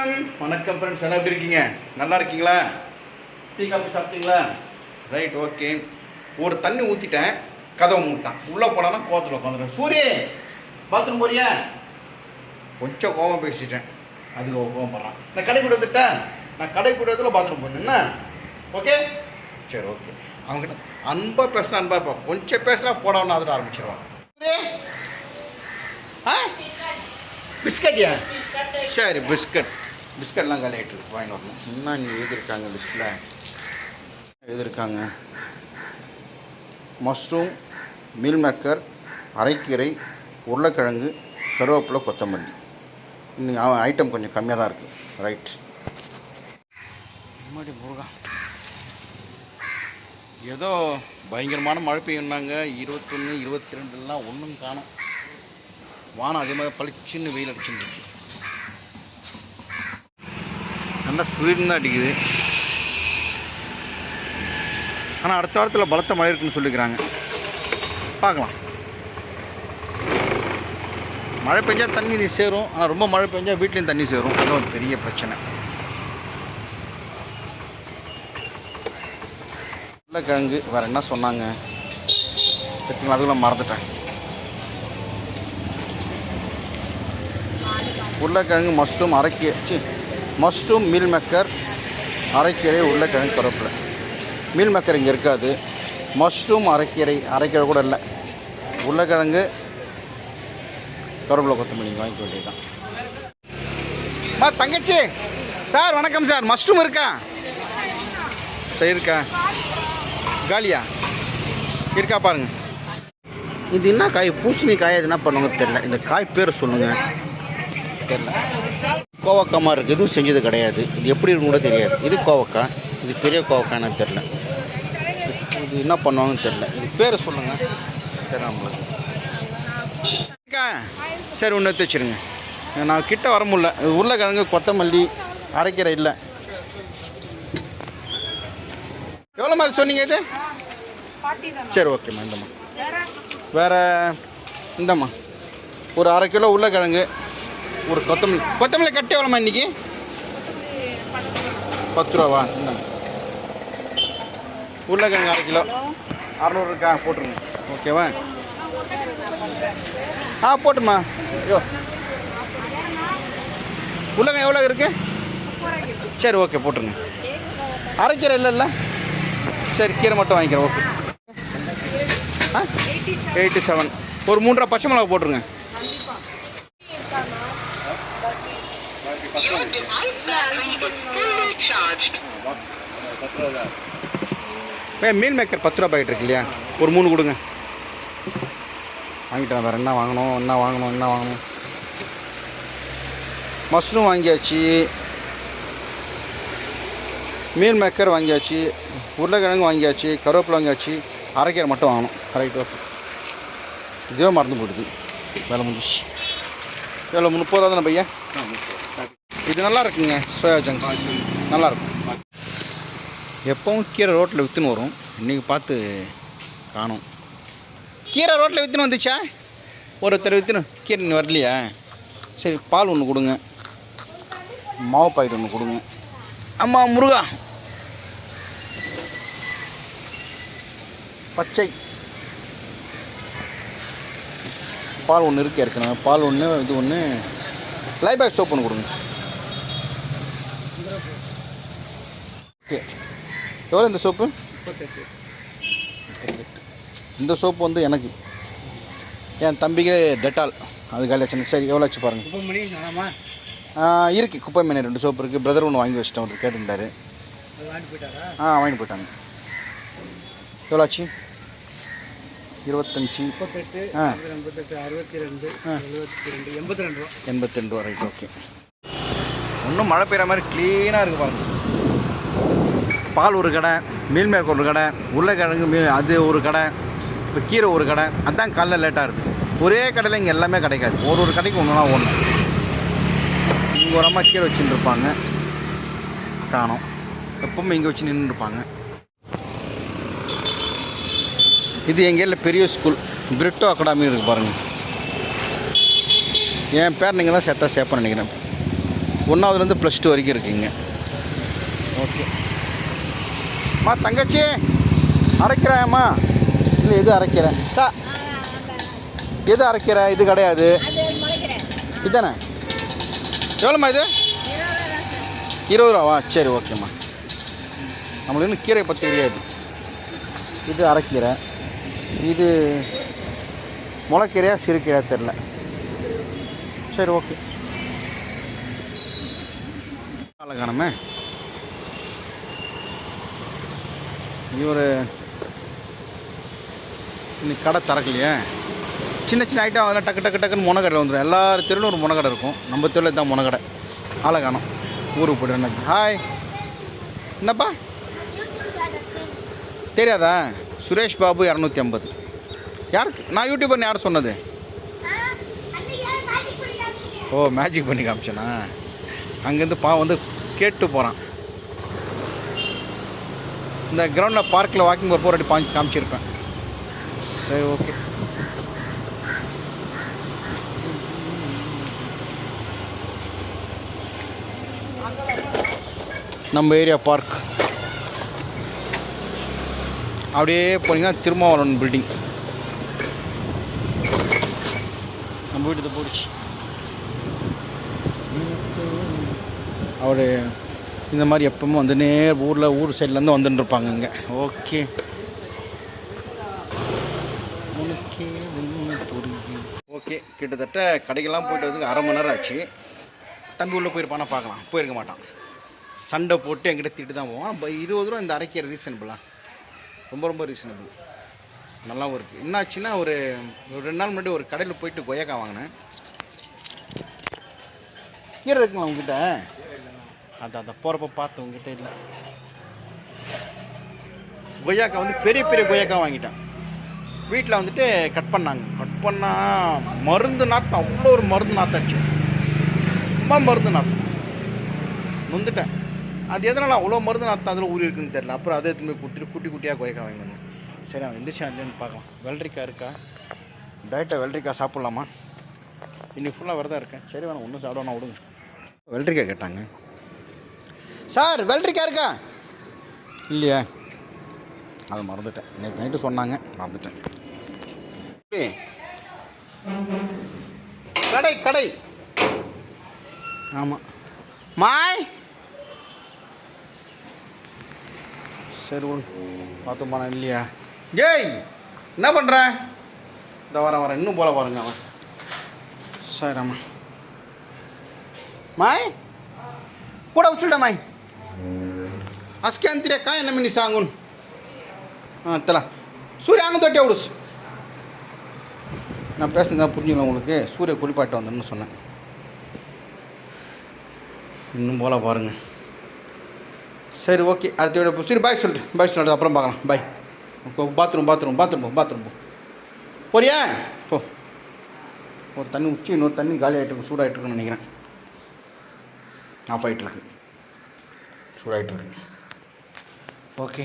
வணக்கம் வணக்கம் ஃப்ரெண்ட்ஸ் எல்லாம் எப்படி இருக்கீங்க? நல்லா இருக்கீங்களா? டீ காஃபி சாப்பிட்டீங்களா? ரைட் ஓகே ஒரு தண்ணி ஊற்றிட்டேன் கதவை மூட்டான் உள்ளே போனாலும் கோவத்தில் உட்காந்துட்டேன் சூரிய பாத்ரூம் போறியா? கொஞ்சம் கோபம் பேசிட்டேன். அதுக்கு கோபம் கோவம் பண்ணுறான் நான் கடை கூட வந்துட்டேன். நான் கடை கூட பாத்ரூம் போனேன் ஓகே சரி ஓகே அவங்ககிட்ட அன்பாக பேசுனா அன்பாக இருப்பான் கொஞ்சம் பேசுனா போடாமல் அதில் ஆரம்பிச்சிருவான். ஆ? பிஸ்கட்யா? சரி பிஸ்கட். பிஸ்கட்லாம் காலியாகிட்டு இருக்கு. வாங்கி வரணும். என்ன இங்கே எழுதியிருக்காங்க லிஸ்ட்டில் எழுதியிருக்காங்க. மஷ்ரூம் மீல் மேக்கர் அரைக்கீரை உருளைக்கிழங்கு கருவேப்பிலை கொத்தமல்லி. இன்னைக்கு அவன் ஐட்டம் கொஞ்சம் கம்மியாக தான் இருக்குது ரைட் முன்னாடி முருகா. ஏதோ பயங்கரமான மழை பெய்யுன்னாங்க இருபத்தொன்று இருபத்தி ரெண்டுலாம் ஒன்றும் காணும். வானம் அதே மாதிரி பளிச்சுன்னு வெயில் அடிச்சுட்டு இருக்கு நல்லா ஸ்பீடு தான் அடிக்குது. ஆனால் அடுத்த வாரத்தில் பலத்த மழை இருக்குன்னு சொல்லிக்கிறாங்க. பார்க்கலாம். மழை பெஞ்சால் தண்ணி நீ சேரும். ஆனால் ரொம்ப மழை பெஞ்சால் வீட்லேயும் தண்ணி சேரும். அது ஒரு பெரிய பிரச்சனை. உருளைக்கிழங்கு வேறு என்ன சொன்னாங்க? சரிங்களா அதுக்குள்ள மறந்துட்டேன். உருளைக்கிழங்கு மஷ்ரூம் அரைக்கீரை சி மஷ்ரூம் மீல் மக்கர் அரைக்கீரை உருளைக்கிழங்கு கருவேப்பிலை. மீல் மக்கர் இங்கே இருக்காது. மஷ்ரூம் அரைக்கீரை அரைக்கீரை கூட இல்லை. உருளைக்கிழங்கு கருவேப்பிலை கொத்தமல்லி நீங்கள் வாங்கிக்க வேண்டியதுதான். மா தங்கச்சி! சார் வணக்கம் சார். மஷ்ரூம் இருக்கா? சரி இருக்கா? காலியா? இருக்கா பாருங்க. இது என்ன காய்? பூசணி காய் அது என்ன பண்ணுவாங்க தெரில இந்த காய் பேர் சொல்லுங்கள் தெரில கோவக்கா மாதிரி இருக்குது இதுவும் செஞ்சது கிடையாது. இது எப்படி இருக்கும் கூட தெரியாது. இது கோவக்காய் இது பெரிய கோவக்கான்னு எனக்கு தெரில இது என்ன பண்ணுவாங்கன்னு தெரில இது பேர் சொல்லுங்கள் தெரியல. நம்மளுக்கு சரி ஒன்று எடுத்து வச்சுருங்க. நான் கிட்ட வர முடியல. இது உருளைக்கிழங்கு கொத்தமல்லி அரைக்கீரை இல்லை. எவ்வளோ மாதிரி சொன்னீங்க இது? சரி ஓகேம்மா இந்தம்மா. வேறு இந்தம்மா. ஒரு அரை கிலோ உருளைக்கிழங்கு ஒரு கொத்தமல்லி. கொத்தமல்லி கட்டு எவ்வளோம்மா இன்னைக்கு? பத்து ரூபாவா? இந்தாங்க. உருளைக்கிழங்கு அரை கிலோ. அறநூறு இருக்கா? போட்டுருங்க. ஓகேவா? ஆ போட்டுமா. ஐயோ. உருளைக்கிழங்கு எவ்வளோ இருக்கு? சரி ஓகே போட்டுருங்க. அரைக்கீரை இல்லைல்ல சரி கீரை மட்டும் வாங்கிக்கிறேன் ஓகே. ஆ? Eighty seven. ஒரு மூன்றரை பச்சை மிளகா போட்டுருங்க. ஏ மீல் மேக்கர் பத்து ரூபா பாக்கெட் இருக்கு இல்லையா ஒரு மூணு கொடுங்க. வாங்கிட்டேன் வேறு என்ன வாங்கணும் என்ன வாங்கணும் என்ன வாங்கணும். மஷ்ரூம் வாங்கியாச்சு. மீல் மேக்கர் வாங்கியாச்சு. உருளைக்கிழங்கு வாங்கியாச்சு. கருவேப்பிலை வாங்கியாச்சு. அரைக்கீரை மட்டும் வாங்கணும். கரெக்டாக இதுவே மறந்து போயிடுது. வேலை முடிஞ்சிச்சு எவ்வளோ முப்பது ரூபா தானே பையன்? இது நல்லா இருக்குங்க சோயா ஜங்க்ஸ் நல்லாயிருக்கும் எப்பவும் கீரை ரோட்டில் விற்றுன்னு வரும். இன்றைக்கி பார்த்து காணும். கீரை ரோட்டில் விற்றுன்னு வந்துச்சா? ஒருத்தர் விற்றுன்னு கீரை இன்னும் வரலையா? சரி பால் ஒன்று கொடுங்க. மாவு பாக்கெட் ஒன்று கொடுங்க. அம்மா முருகா. பச்சை. பால் ஒன்று இருக்குது ஏற்கனவே. பால் ஒன்று இது ஒன்று லைபாய் சோப் ஒன்று கொடுங்க. ஓகே. எவ்வளோ இந்த சோப்பு இந்த சோப்பு வந்து எனக்கு. என் தம்பிக்கு டெட்டால். அது காலியாச்சு சரி எவ்வளோ வச்சு பாருங்கள் இருக்கு. குப்பை மீன் ரெண்டு சோப்பு இருக்குது பிரதர் ஒன்று வாங்கி வச்சிட்டேன். அவர் கேட்டுட்டாரு ஆ வாங்கிட்டு போயிட்டாங்க. எவ்வளோ ஆச்சு? இருபத்தஞ்சி. ஆ. எண்பத்தி ரெண்டு ரூபா. ரைட் ஓகே ஒன்றும் மழை பெய்கிற மாதிரி க்ளீனாக இருக்குது பாருங்க. பால் ஒரு கடை மீன்மேற்கு ஒரு கடை உருளைக்கிழங்கு மீன் அது ஒரு கடை இப்போ கீரை ஒரு கடை அதுதான் காலைல லேட்டாக இருக்குது ஒரே கடையில் இங்கே எல்லாமே கிடைக்காது. ஒரு ஒரு கடைக்கு ஒன்றுனா ஒன்று இங்கே ஒரு அம்மா கீரை வச்சுட்டு இருப்பாங்க. காணும். எப்பவுமே இங்கே வச்சு நின்று இருப்பாங்க. இது எங்கள் ஏரியில் பெரிய ஸ்கூல் பிரிட்டோ அகாடமி இருக்குது பாருங்கள் என் பேர் நீங்கள் தான் சேர்த்தா சேர்ப்பேன் நினைக்கிறேன். ஒன்றாவதுலேருந்து ப்ளஸ் டூ வரைக்கும் இருக்குங்க ஓகே அம்மா தங்கச்சி. அரைக்கிறாயம்மா இல்லை எது அரைக்கிறேன்? சா. எது அரைக்கிற? இது கிடையாது. இதுதானே எவ்வளோம்மா இது? இருபது ரூபாவா சரி ஓகேம்மா. நம்மளுக்கு இன்னும் கீரை பற்றி தெரியாது. இது அரைக்கீரை இது முளைக்கீரையா சிறுக்கீரையா தெரில சரி ஓகே. இவர் இன்னைக்கு கடை திறக்கலையே. சின்ன சின்ன ஐட்டம் அதெல்லாம் டக்கு டக்கு டக்குன்னு முனக்கடை வந்துடும் எல்லார் தெருவிலும் ஒரு முனக்கடை இருக்கும். நம்ம தெருவில் தான் முனக்கடை. ஆளை காணும். ஊருக்கு போய்ட்டு ஹாய் என்னப்பா? தெரியாதா? சுரேஷ் பாபு இரநூத்தி ஐம்பது. யாருக்கு? நான் யூடியூபர்னு யார் சொன்னது? ஓ மேஜிக் பண்ணி காமிச்சேனா? அங்கேருந்து பா வந்து கேட்டு போகிறான் இந்த கிரவுண்டில் பார்க்கில் வாக்கிங் ஒரு போராட்டி பாஞ்சு காமிச்சிருப்பேன். சரி ஓகே நம்ம ஏரியா பார்க் அப்படியே போனீங்கன்னா திருமாவளவன் பில்டிங் நம்ம வீட்டு போயிடுச்சு அவர் இந்த மாதிரி எப்பவும் வந்து நேர் ஊரில் ஊர் சைட்லேருந்து வந்துட்டு இருப்பாங்க இங்கே. ஓகே. ஓகே கிட்டத்தட்ட கடைக்கெல்லாம் போயிட்டு வரதுக்கு அரை மணி நேரம் ஆச்சு. தம்பி உள்ளே போயிருப்பானா பார்க்கலாம். போயிருக்க மாட்டான். சண்டை போட்டு என்கிட்ட திட்டு தான் போவான். இப்போ இருபது ரூபா இந்த அரைக்கிற ரீசனபிளா ரொம்ப ரொம்ப ரீசனபிள் நல்லாவும் இருக்குது என்னாச்சுன்னா ஒரு ஒரு ரெண்டு நாள் முன்னாடி ஒரு கடையில் போயிட்டு கொய்யாக்கா வாங்கினேன். கீரை இருக்குங்களா உங்ககிட்ட அந்த அதை போகிறப்ப பார்த்து உங்ககிட்ட இல்லை. கொய்யாக்காய் வந்து பெரிய பெரிய கொய்யாக்காய் வாங்கிட்டேன். வீட்டில் வந்துட்டு கட் பண்ணாங்க. கட் பண்ணால் மருந்து நாத்தம் அவ்வளோ ஒரு மருந்து நாத்தாச்சு. சும்மா மருந்து நாத்தம் நொந்துட்டேன். அது எதனால் அவ்வளோ மருந்து நாத்தம் அதில் ஊறி இருக்குன்னு தெரியல. அப்புறம் அதை எடுத்துன்னு குட்டி குட்டி குட்டியாக கொய்யாக்கா வாங்கி வந்தேன். சரி அவன் எந்திரிச்சா இல்லைன்னு பார்க்கலாம். வெள்ளரிக்காய் இருக்கா? டயட்டை வெள்ளரிக்காய் சாப்பிட்லாமா? இன்றைக்கி ஃபுல்லாக வரதா இருக்கேன். சரி வேணாம் ஒன்றும் சாப்பிடணும் விடுங்க. வெள்ளரிக்காய் கேட்டாங்க. சார் வெள்ளரிக்காய் இருக்கா? இல்லையா. அதை மறந்துட்டேன். இன்னைக்கு நைட்டு சொன்னாங்க மறந்துட்டேன். கடை கடை. ஆமாம் மாய். சரி பார்த்து போனா இல்லையா? ஏய் என்ன பண்ணுறேன் இந்த வரேன் வரேன் இன்னும் போல பாருங்க அவன். சரி அம்மா. மாய்? கூட வச்சுட்டேன் மாய். हसक्यान तिरे काय ना मी सांगून ஆ தலா சூரிய அங்கே தொட்டி விடுஸ் நான் பேசுனதா புரிஞ்சுக்கலாம் உங்களுக்கு சூரிய குளிப்பாட்டு வந்தேன்னு சொன்னேன் இன்னும் போல பாருங்கள் சரி ஓகே அடுத்த வீடியோ சரி பாய் சொல்லிட்டு பாய் சொல்லிட்டு அப்புறம் பார்க்கலாம் பாய் பாத்ரூம் பாத்ரூம் பாத்ரூம் போ பாத்ரூம் போ போறியா போ ஒரு தண்ணி உச்சி இன்னொரு தண்ணி காலி ஆகிட்டு சூடாகிட்டு இருக்குன்னு நினைக்கிறேன் ஆஃப் ஆகிட்டுருக்கு சூடாகிட்டுருக்கு சூடாகிட்டு இருக்கு ஓகே